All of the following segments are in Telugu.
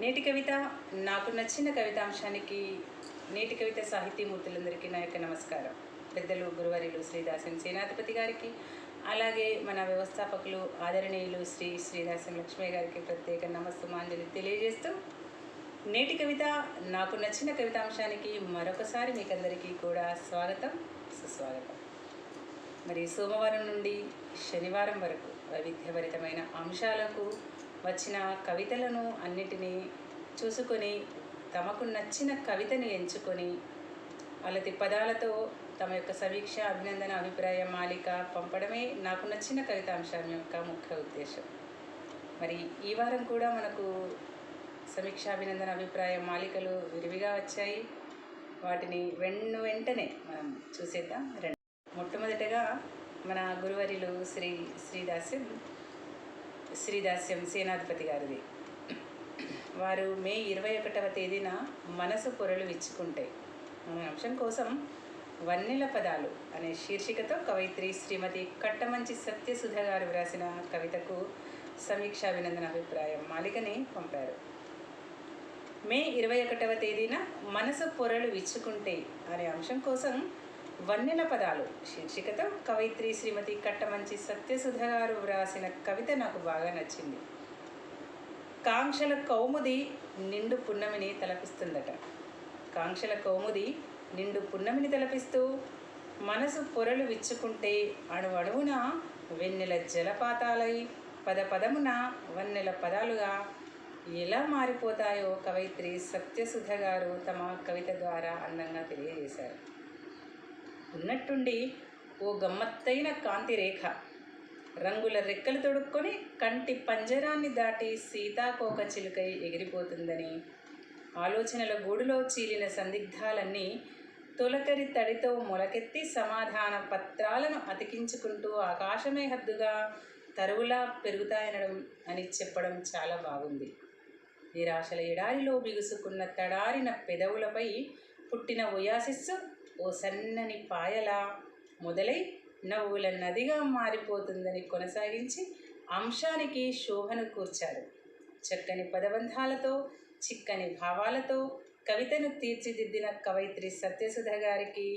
నేటి కవిత నాకు నచ్చిన కవితాంశానికి నేటి కవిత సాహితీమూర్తులందరికీ నా యొక్క నమస్కారం. పెద్దలు గురువారిలు శ్రీదాసం సేనాధిపతి గారికి అలాగే మన వ్యవస్థాపకులు ఆదరణీయులు శ్రీ శ్రీదాసం లక్ష్మయ్య గారికి ప్రత్యేక నమస్తమాంజలి తెలియజేస్తూ నేటి కవిత నాకు నచ్చిన కవితాంశానికి మరొకసారి మీకందరికీ కూడా స్వాగతం సుస్వాగతం. మరి సోమవారం నుండి శనివారం వరకు వైవిధ్యభరితమైన అంశాలకు వచ్చిన కవితలను అన్నిటినీ చూసుకొని తమకు నచ్చిన కవితని ఎంచుకొని అలతి పదాలతో తమ యొక్క సమీక్ష అభినందన అభిప్రాయ మాలిక పంపడమే నాకు నచ్చిన కవితాంశం యొక్క ముఖ్య ఉద్దేశం. మరి ఈ వారం కూడా మనకు సమీక్ష అభినందన అభిప్రాయ మాలికలు విరివిగా వచ్చాయి. వాటిని వెన్ను వెంటనే మనం చూసేద్దాం. రెండు. మొట్టమొదటగా మన గురువరిలు శ్రీ శ్రీదాస్యం శ్రీదాస్యం సేనాధిపతి గారిది. వారు మే ఇరవై ఒకటవ తేదీన మనసు పొరలు విచ్చుకుంటాయి అంశం కోసం వన్నెల పదాలు అనే శీర్షికతో కవయిత్రి శ్రీమతి కట్టమంచి సత్యసుధ గారు వ్రాసిన కవితకు సమీక్ష అభినందన అభిప్రాయం మాలికని పంపారు. మే ఇరవై ఒకటవ తేదీన మనసు పొరలు విచ్చుకుంటే అనే అంశం కోసం వన్నెల పదాలు శీర్షికతో కవయిత్రి శ్రీమతి కట్టమంచి సత్యసుధ గారు వ్రాసిన కవిత నాకు బాగా నచ్చింది. కాంక్షల కౌముది నిండు పున్నమిని తలపిస్తుందట. కాంక్షల కౌముది నిండు పున్నమిని తలపిస్తూ మనసు పొరలు విచ్చుకుంటే అణు అణువున వెన్నెల జలపాతాలై పద పదమున వన్నెల పదాలుగా ఎలా మారిపోతాయో కవయిత్రి సత్యసుధ గారు తమ కవిత ద్వారా అందంగా తెలియజేశారు. ఉన్నట్టుండి ఓ గమ్మత్తైన కాంతి రేఖ రంగుల రెక్కలు తొడుక్కొని కంటి పంజరాన్ని దాటి సీతాకోక చిలుకై ఎగిరిపోతుందని ఆలోచనల గూడులో చీలిన సందిగ్ధాలన్నీ తొలకరి తడితో మొలకెత్తి సమాధాన పత్రాలను అతికించుకుంటూ ఆకాశమే హద్దుగా తరువులా పెరుగుతాయనడం అని చెప్పడం చాలా బాగుంది. నిరాశల ఎడారిలో బిగుసుకున్న తడారిన పెదవులపై పుట్టిన ఒయాసిస్సు ఓ సన్నని పాయలా మొదలై నవ్వుల నదిగా మారిపోతుందని కొనసాగించి అంశానికి శోభను కూర్చారు చక్కని పదబంధాలతో చిక్కని భావాలతో కవితను తీర్చిదిద్దిన కవయిత్రి సత్యసుధ గారికి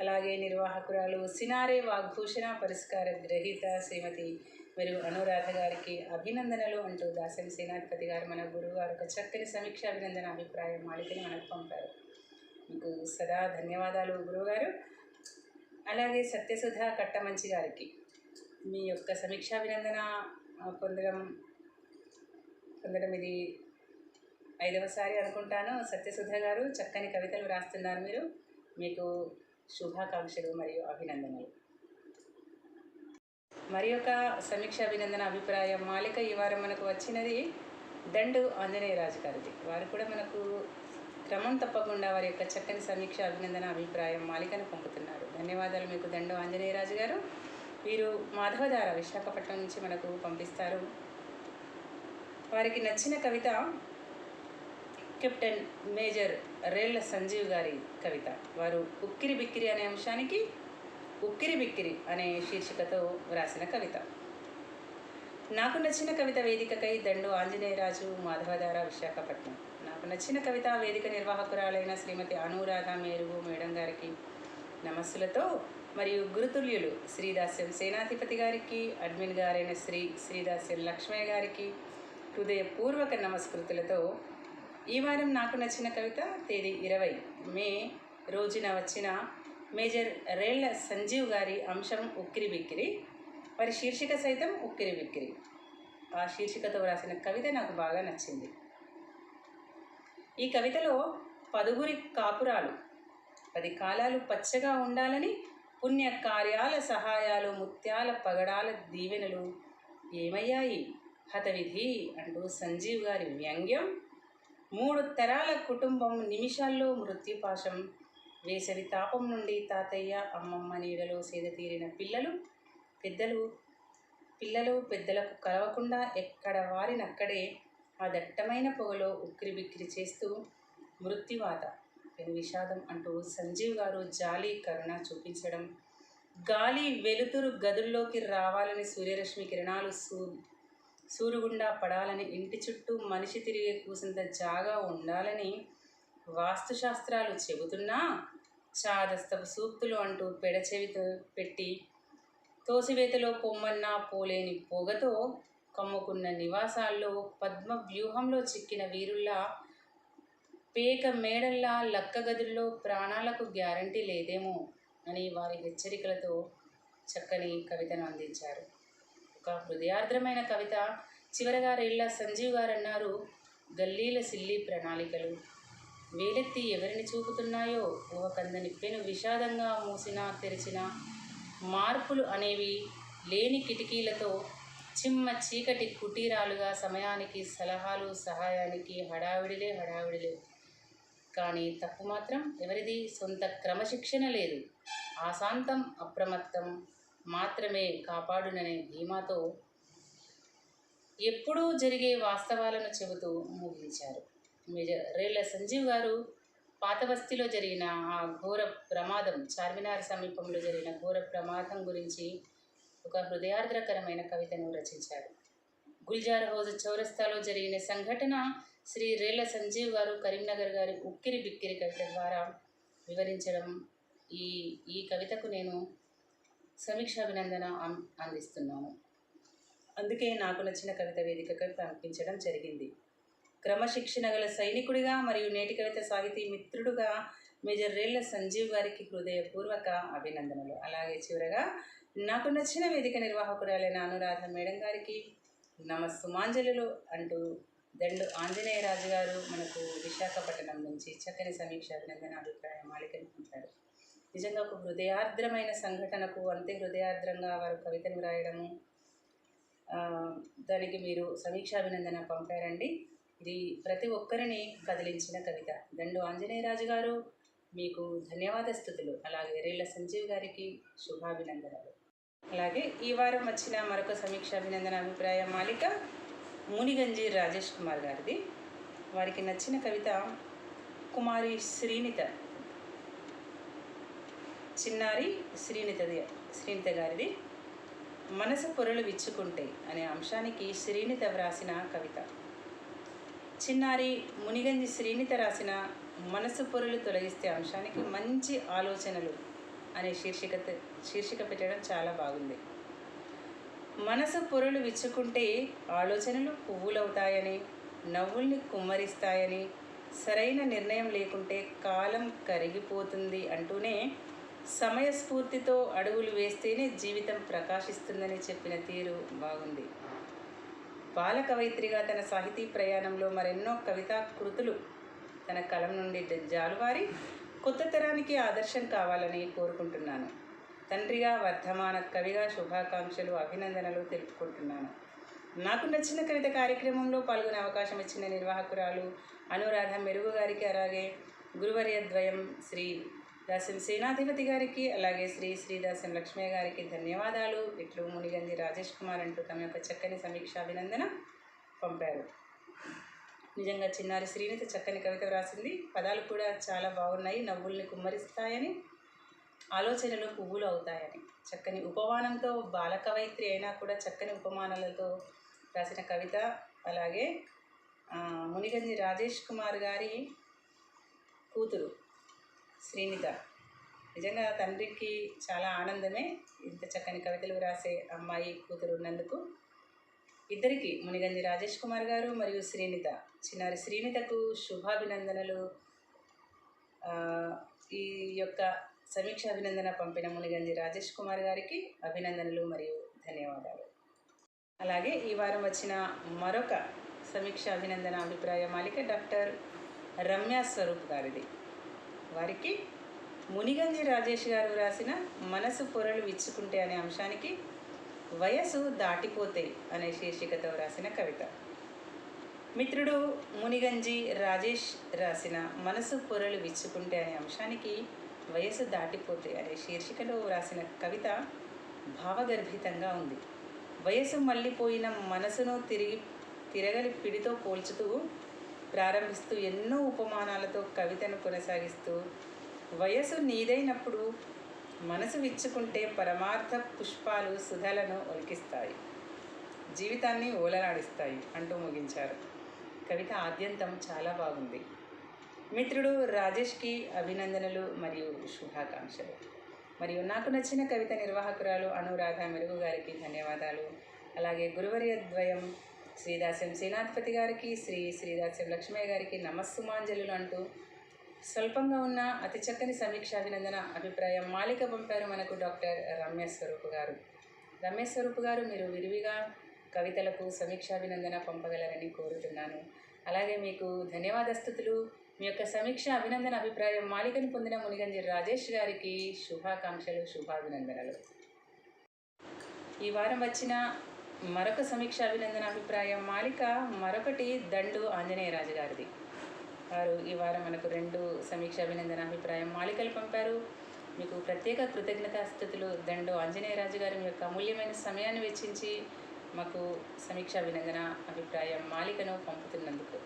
అలాగే నిర్వాహకురాలు సినారే వాగ్భూషణ పురస్కార గ్రహీత శ్రీమతి మరియు అనురాధ గారికి అభినందనలు అంటూ దాసరి సేనాధిపతి గారు మన గురువు గారు ఒక చక్కని సమీక్ష అభినందన అభిప్రాయం మాలికని మనకు పంపారు. మీకు సదా ధన్యవాదాలు గురువుగారు. అలాగే సత్యసుధ కట్టమంచి గారికి మీ యొక్క సమీక్షాభినందన ఆ, పొందడం పొందడం ఇది ఐదవసారి అనుకుంటాను. సత్యసుధ గారు చక్కని కవితలు రాస్తున్నారు మీరు. మీకు శుభాకాంక్షలు మరియు అభినందనలు. మరి ఒక సమీక్ష అభినందన అభిప్రాయం మాలిక ఈ వారం మనకు వచ్చినది. దండు ఆంజనేయరాజు గారిది. వారు కూడా మనకు క్రమం తప్పకుండా వారి యొక్క చక్కని సమీక్ష అభినందన అభిప్రాయం మాలికను పంపుతున్నారు. ధన్యవాదాలు మీకు దండు ఆంజనేయరాజు గారు. వీరు మాధవధార విశాఖపట్నం నుంచి మనకు పంపిస్తారు. వారికి నచ్చిన కవిత కెప్టెన్ మేజర్ రేళ్ళ సంజీవ్ గారి కవిత. వారు ఉక్కిరి బిక్కిరి అనే అంశానికి ఉక్కిరి బిక్కిరి అనే శీర్షికతో వ్రాసిన కవిత. నాకు నచ్చిన కవిత వేదికకై దండు ఆంజనేయరాజు మాధవధార విశాఖపట్నం. నాకు నచ్చిన కవిత వేదిక నిర్వాహకురాలైన శ్రీమతి అనురాధ మేరుగు మేడం గారికి నమస్సులతో మరియు గురుతుల్యులు శ్రీదాస్యం సేనాధిపతి గారికి అడ్మిన్ గారైన శ్రీ శ్రీదాస్యం లక్ష్మయ్య గారికి హృదయపూర్వక నమస్కృతులతో ఈ వారం నాకు నచ్చిన కవిత తేదీ ఇరవై. మే రోజున వచ్చిన మేజర్ రేళ్ళ సంజీవ్ గారి అంశం ఉక్కిరి బిక్కిరి వారి శీర్షిక సైతం ఉక్కిరి బిక్కిరి. ఆ శీర్షికతో వ్రాసిన కవిత నాకు బాగా నచ్చింది. ఈ కవితలో పదుగురి కాపురాలు. పది కాలాలు పచ్చగా ఉండాలని పుణ్య కార్యాల సహాయాలు ముత్యాల పగడాల దీవెనలు ఏమయ్యాయి? హతవిధి అంటూ సంజీవ్ గారి వ్యంగ్యం. మూడు తరాల కుటుంబం నిమిషాల్లో మృత్యుపాశం. వేసవి తాపం నుండి తాతయ్య అమ్మమ్మ నీడలో సేదతీరిన పిల్లలు పెద్దలు పిల్లలు పెద్దలకు కలవకుండా ఎక్కడ వారినక్కడే ఆ దట్టమైన పొగలో ఉక్కిరి బిక్కిరి చేస్తూ మృత్యువాత పెను విషాదం అంటూ సంజీవ్ గారు జాలి కరుణ చూపించడం గాలి వెలుతురు గదుల్లోకి రావాలని సూర్యరశ్మి కిరణాలు సూ సూరుగుండా పడాలని ఇంటి చుట్టూ మనిషి తిరిగే కూసింత జాగా ఉండాలని వాస్తుశాస్త్రాలు చెబుతున్నా చాదస్తపు సూక్తులు అంటూ పెడచెవితో పెట్టి తోసివేతలో పొమ్మన్నా పోలేని పొగతో కమ్ముకున్న నివాసాల్లో పద్మ వ్యూహంలో చిక్కిన వీరుల్లా పేక మేడల్లా లక్క గదుల్లో ప్రాణాలకు గ్యారంటీ లేదేమో అని వారి హెచ్చరికలతో చక్కని కవితను అందించారు. ఒక హృదయార్ద్రమైన కవిత. చివరగా రేళ్ళ సంజీవ్ గారు అన్నారు గల్లీల సిల్లి ప్రణాళికలు. వేలెత్తి ఎవరిని చూపుతున్నాయో? ఊహ పెను విషాదంగా మూసినా తెరిచిన మార్పులు అనేవి లేని కిటికీలతో చిమ్మ చీకటి కుటీరాలుగా సమయానికి సలహాలు సహాయానికి హడావిడిలే హడావిడిలే. కానీ తప్పు మాత్రం ఎవరిది? సొంత క్రమశిక్షణ లేదు. ఆశాంతం అప్రమత్తం మాత్రమే కాపాడుననే ధీమాతో ఎప్పుడూ జరిగే వాస్తవాలను చెబుతూ ముగించారు. మేజర్ రేళ్ళ సంజీవ్ గారు పాతబస్తీలో జరిగిన ఆ ఘోర ప్రమాదం చార్మినార్ సమీపంలో జరిగిన ఘోర ప్రమాదం గురించి ఒక హృదయార్ద్రకరమైన కవితను రచించారు గుల్జార్ హౌజ్ చౌరస్తాలో జరిగిన సంఘటన శ్రీ రేళ్ళ సంజీవ్ గారు కరీంనగర్ గారి ఉక్కిరి బిక్కిరి కవిత ద్వారా వివరించడం ఈ ఈ కవితకు నేను సమీక్షాభినందన అం- అందిస్తున్నాను. అందుకే నాకు నచ్చిన కవిత వేదికగా పంపించడం జరిగింది. క్రమశిక్షణ గల సైనికుడిగా మరియు నేటి కవిత సాహితీ మిత్రుడుగా మేజర్ రేళ్ళ సంజీవ్ గారికి హృదయపూర్వక అభినందనలు. అలాగే చివరగా నాకు నచ్చిన వేదిక నిర్వాహకురాలైన అనురాధ మేడం గారికి నమస్సుమాంజలులు అంటూ దండు ఆంజనేయరాజు గారు మనకు విశాఖపట్నం నుంచి చక్కని సమీక్ష అభినందన అభిప్రాయం మాలికను పంపారు నిజంగా ఒక హృదయార్ద్రమైన సంఘటనకు అంతే హృదయార్ద్రంగా వారు కవితను రాయడము దానికి మీరు సమీక్షాభినందన పంపారండి. ఇది ప్రతి ఒక్కరిని కదిలించిన కవిత. దండు ఆంజనేయరాజు గారు మీకు ధన్యవాద స్థుతులు. అలాగే రేళ్ళ సంజీవ్ గారికి శుభాభినందనలు. అలాగే ఈ వారం వచ్చిన మరొక సమీక్ష అభినందన అభిప్రాయ మాలిక మునిగంజి రాజేష్ కుమార్ గారిది. వారికి నచ్చిన కవిత కుమారి శ్రీనిత చిన్నారి శ్రీనితది శ్రీనిత గారిది. మనసు పొరలు విచ్చుకుంటే అనే అంశానికి శ్రీనిత వ్రాసిన కవిత. చిన్నారి మునిగంజి శ్రీనిత రాసిన మనసు పొరలు తొలగిస్తే అంశానికి మంచి ఆలోచనలు అనే శీర్షిక శీర్షిక పెట్టడం చాలా బాగుంది. మనసు పొరలు విచ్చుకుంటే ఆలోచనలు పువ్వులవుతాయని నవ్వుల్ని కుమ్మరిస్తాయని సరైన నిర్ణయం లేకుంటే కాలం కరిగిపోతుంది అంటూనే సమయస్ఫూర్తితో అడుగులు వేస్తేనే జీవితం ప్రకాశిస్తుందని చెప్పిన తీరు బాగుంది. బాల కవయిత్రిగా తన సాహితీ ప్రయాణంలో మరెన్నో కవితా కృతులు తన కలం నుండి జాలువారి కొత్త తరానికి ఆదర్శం కావాలని కోరుకుంటున్నాను. తండ్రిగా వర్ధమాన కవిగా శుభాకాంక్షలు అభినందనలు తెలుపుకుంటున్నాను. నాకు నచ్చిన కవిత కార్యక్రమంలో పాల్గొనే అవకాశం ఇచ్చిన నిర్వాహకురాలు అనురాధ మెరుగు గారికి అలాగే గురువర్యద్వయం శ్రీ దాసం సేనాధిపతి గారికి అలాగే శ్రీ శ్రీదాసం లక్ష్మయ్య గారికి ధన్యవాదాలు. ఇట్లు మునిగంది రాజేష్ కుమార్ అంటూ తమ యొక్క చక్కని సమీక్ష అభినందన పంపారు. నిజంగా చిన్నారి శ్రీనిత చక్కని కవిత వ్రాసింది. పదాలు కూడా చాలా బాగున్నాయి. నవ్వుల్ని కుమ్మరిస్తాయని ఆలోచనలు పువ్వులు అవుతాయని. చక్కని ఉపమానంతో బాల కవయిత్రి అయినా కూడా చక్కని ఉపమానాలతో రాసిన కవిత. అలాగే మునిగంజి రాజేష్ కుమార్ గారి కూతురు శ్రీనిత. నిజంగా తండ్రికి చాలా ఆనందమే ఇంత చక్కని కవితలు రాసే అమ్మాయి కూతురు ఉన్నందుకు. ఇద్దరికి మునిగంజి రాజేష్ కుమార్ గారు మరియు శ్రీనిత. చిన్నారి శ్రీనితకు శుభాభినందనలు. ఈ యొక్క సమీక్ష అభినందన పంపిన మునిగంజి రాజేష్ కుమార్ గారికి అభినందనలు మరియు ధన్యవాదాలు. అలాగే ఈ వారం వచ్చిన మరొక సమీక్ష అభినందన అభిప్రాయ మాలిక డాక్టర్ రమ్య స్వరూప్ గారిది. వారికి మునిగంజి రాజేష్ గారు రాసిన మనసు పొరలు విచ్చుకుంటే అనే అంశానికి వయసు దాటిపోతే అనే శీర్షికతో రాసిన కవిత. మిత్రుడు మునిగంజి రాజేష్ రాసిన మనసు పొరలు విచ్చుకుంటే అనే అంశానికి వయసు దాటిపోతే అనే శీర్షికలో రాసిన కవిత భావగర్భితంగా ఉంది. వయసు మళ్ళీపోయిన మనసును తిరిగి తిరగలి పిడితో పోల్చుతూ ప్రారంభిస్తూ ఎన్నో ఉపమానాలతో కవితను కొనసాగిస్తూ వయసు నీదైనప్పుడు మనసు విచ్చుకుంటే పరమార్థ పుష్పాలు సుధలను ఒలికిస్తాయి. జీవితాన్ని ఓలనాడిస్తాయి అంటూ ముగించారు. కవిత ఆద్యంతం చాలా బాగుంది. మిత్రుడు రాజేష్కి అభినందనలు మరియు శుభాకాంక్షలు. మరియు నాకు నచ్చిన కవిత నిర్వాహకురాలు అనురాధ మెరుగు గారికి ధన్యవాదాలు. అలాగే గురువర్యద్వయం శ్రీదాస్యం సేనాధిపతి గారికి శ్రీ శ్రీదాస్యం లక్ష్మయ్య గారికి నమస్సుమాంజలులు అంటూ స్వల్పంగా ఉన్న అతి చక్కని సమీక్ష అభినందన అభిప్రాయం మాలిక పంపారు మనకు డాక్టర్ రమ్య స్వరూప్ గారు. రమ్య స్వరూప్ గారు మీరు విరివిగా కవితలకు సమీక్షాభినందన పంపగలరని కోరుతున్నాను. అలాగే మీకు ధన్యవాదస్తుతులు మీ యొక్క సమీక్ష అభినందన అభిప్రాయం మాలికను పొందిన మునిగంజి రాజేష్ గారికి శుభాకాంక్షలు శుభాభినందనలు. ఈ వారం వచ్చిన మరొక సమీక్ష అభినందన అభిప్రాయం మాలిక మరొకటి దండు ఆంజనేయరాజు గారిది. వారు ఈ వారం మనకు రెండు సమీక్ష అభినందన అభిప్రాయం మాలికలు పంపారు. మీకు ప్రత్యేక కృతజ్ఞతాస్థుతులు దండు ఆంజనేయరాజు గారి మీ యొక్క అమూల్యమైన సమయాన్ని వెచ్చించి మాకు సమీక్ష అభినందన అభిప్రాయం మాలికను పంపుతున్నందుకు.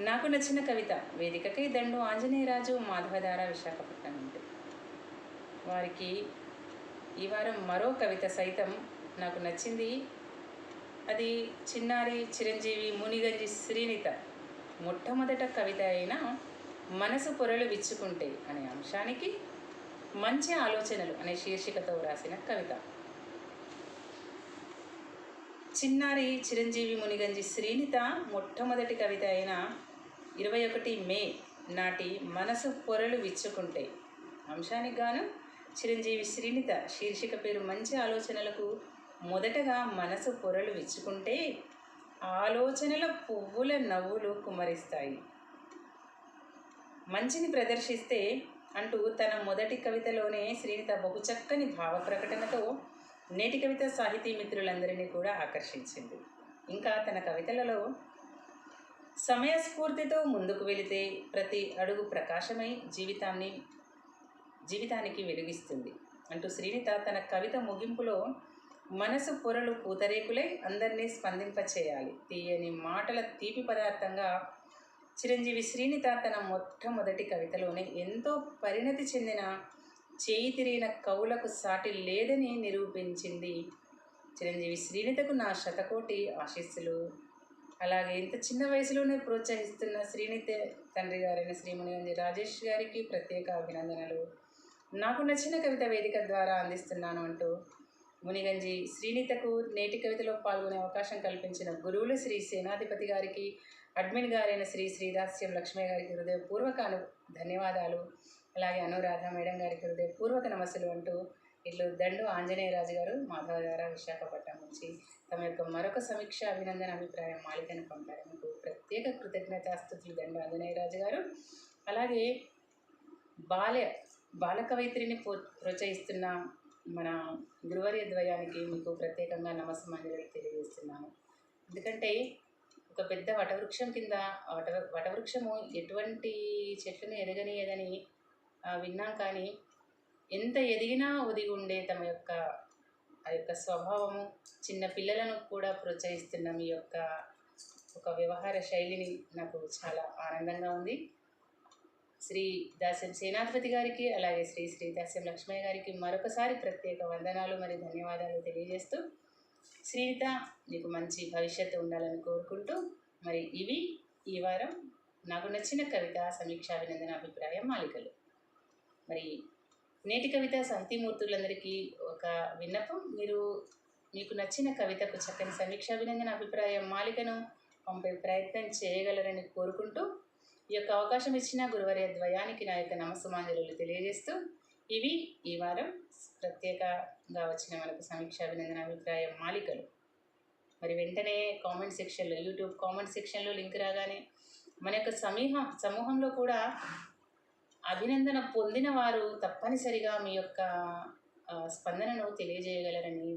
నాకు నచ్చిన కవిత వేదికకై దండు ఆంజనేయరాజు మాధవధార విశాఖపట్నం నుండి. వారికి ఈ వారం మరో కవిత సైతం నాకు నచ్చింది. అది చిన్నారి చిరంజీవి మునిగంజి శ్రీనిత మొట్టమొదట కవిత అయిన మనసు పొరలు విచ్చుకుంటే అనే అంశానికి మంచి ఆలోచనలు అనే శీర్షికతో వ్రాసిన కవిత. చిన్నారి చిరంజీవి మునిగంజి శ్రీనిత మొట్టమొదటి కవిత అయిన ఇరవై ఒకటి మే నాటి మనసు పొరలు విచ్చుకుంటే అంశానికి గాను చిరంజీవి శ్రీనిత శీర్షిక పేరు మంచి ఆలోచనలకు మొదటగా మనసు పొరలు విచ్చుకుంటే ఆలోచనల పువ్వుల నవ్వులు కుమరిస్తాయి. మంచిని ప్రదర్శిస్తే అంటూ తన మొదటి కవితలోనే శ్రీనిత బహుచక్కని భావ ప్రకటనతో నేటి కవిత సాహితీ మిత్రులందరినీ కూడా ఆకర్షించింది. ఇంకా తన కవితలలో సమయస్ఫూర్తితో ముందుకు వెళితే ప్రతి అడుగు ప్రకాశమై జీవితాన్ని జీవితానికి వెలుగిస్తుంది. అంటూ శ్రీనిత తన కవిత ముగింపులో మనసు పొరలు పూతరేకులై అందరినీ స్పందింపచేయాలి. తీయని మాటల తీపి పదార్థంగా చిరంజీవి శ్రీనిత తన మొట్టమొదటి కవితలోనే ఎంతో పరిణతి చెందిన చేయి తిరిగిన కవులకు సాటి లేదని నిరూపించింది చిరంజీవి శ్రీనితకు నా శతకోటి ఆశీస్సులు. అలాగే ఇంత చిన్న వయసులోనే ప్రోత్సహిస్తున్న శ్రీనిత తండ్రి గారైన శ్రీమునిగంజి రాజేష్ గారికి ప్రత్యేక అభినందనలు. నాకు నచ్చిన కవిత వేదిక ద్వారా అందిస్తున్నాను అంటూ మునిగంజి శ్రీనితకు నేటి కవితలో పాల్గొనే అవకాశం కల్పించిన గురువులు శ్రీ సేనాధిపతి గారికి అడ్మిన్ గారైన శ్రీ శ్రీదాస్యం లక్ష్మయ్య గారికి హృదయపూర్వక ధన్యవాదాలు. అలాగే అనురాధ మేడం గారికి హృదయపూర్వక నమస్సులు అంటూ ఇట్లు దండు ఆంజనేయరాజు గారు మాధవ గారు విశాఖపట్నం నుంచి తమ యొక్క మరొక సమీక్ష అభినందన అభిప్రాయం మాలికను పంపారు. మీకు ప్రత్యేక కృతజ్ఞతాస్థుతులు దండు ఆంజనేయరాజు గారు. అలాగే బాల్య బాల కవయిత్రిని పో ప్రోత్సహిస్తున్న మన గురువర్య ద్వయానికి మీకు ప్రత్యేకంగా నమస్సమాంజలి తెలియజేస్తున్నాను. ఎందుకంటే ఒక పెద్ద వటవృక్షం కింద వట వటవృక్షము ఎటువంటి చెట్లను ఎదగనీయదని విన్నాం కానీ ఎంత ఎదిగినా ఒదిగి ఉండే తమ యొక్క ఆ యొక్క స్వభావము చిన్న పిల్లలను కూడా ప్రోత్సహిస్తున్న మీ యొక్క ఒక వ్యవహార శైలిని నాకు చాలా ఆనందంగా ఉంది. శ్రీ దాస్యం సేనాధిపతి గారికి అలాగే శ్రీ శ్రీ దాస్యం లక్ష్మయ్య గారికి మరొకసారి ప్రత్యేక వందనాలు మరియు ధన్యవాదాలు తెలియజేస్తూ శ్రీత నీకు మంచి భవిష్యత్తు ఉండాలని కోరుకుంటూ మరి ఇవి ఈ వారం నాకు నచ్చిన కవిత సమీక్ష అభినందన అభిప్రాయం మాలికలు. మరి నేటి కవిత సాహితీమూర్తులందరికీ ఒక విన్నపం మీరు మీకు నచ్చిన కవితకు చక్కని సమీక్ష అభినందన అభిప్రాయం మాలికను పంపే ప్రయత్నం చేయగలరని కోరుకుంటూ ఈ యొక్క అవకాశం ఇచ్చిన గురువరే ద్వయానికి నా యొక్క నమస్సమాంజలు తెలియజేస్తూ ఇవి ఈ వారం ప్రత్యేకంగా వచ్చిన మనకు సమీక్ష అభినందన అభిప్రాయం మాలికలు. మరి వెంటనే కామెంట్ సెక్షన్లో యూట్యూబ్ కామెంట్ సెక్షన్లో లింక్ రాగానే మన యొక్క సమీహ సమూహంలో కూడా అభినందన పొందిన వారు తప్పనిసరిగా మీ యొక్క స్పందనను తెలియజేయగలరని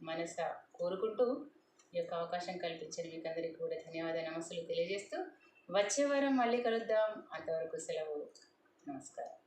మనస కోరుకుంటూ ఈ యొక్క అవకాశం కల్పించిన మీకు అందరికీ కూడా ధన్యవాద నమస్సులు తెలియజేస్తూ వచ్చే వారం మళ్ళీ కలుద్దాం. అంతవరకు సెలవు. నమస్కారం.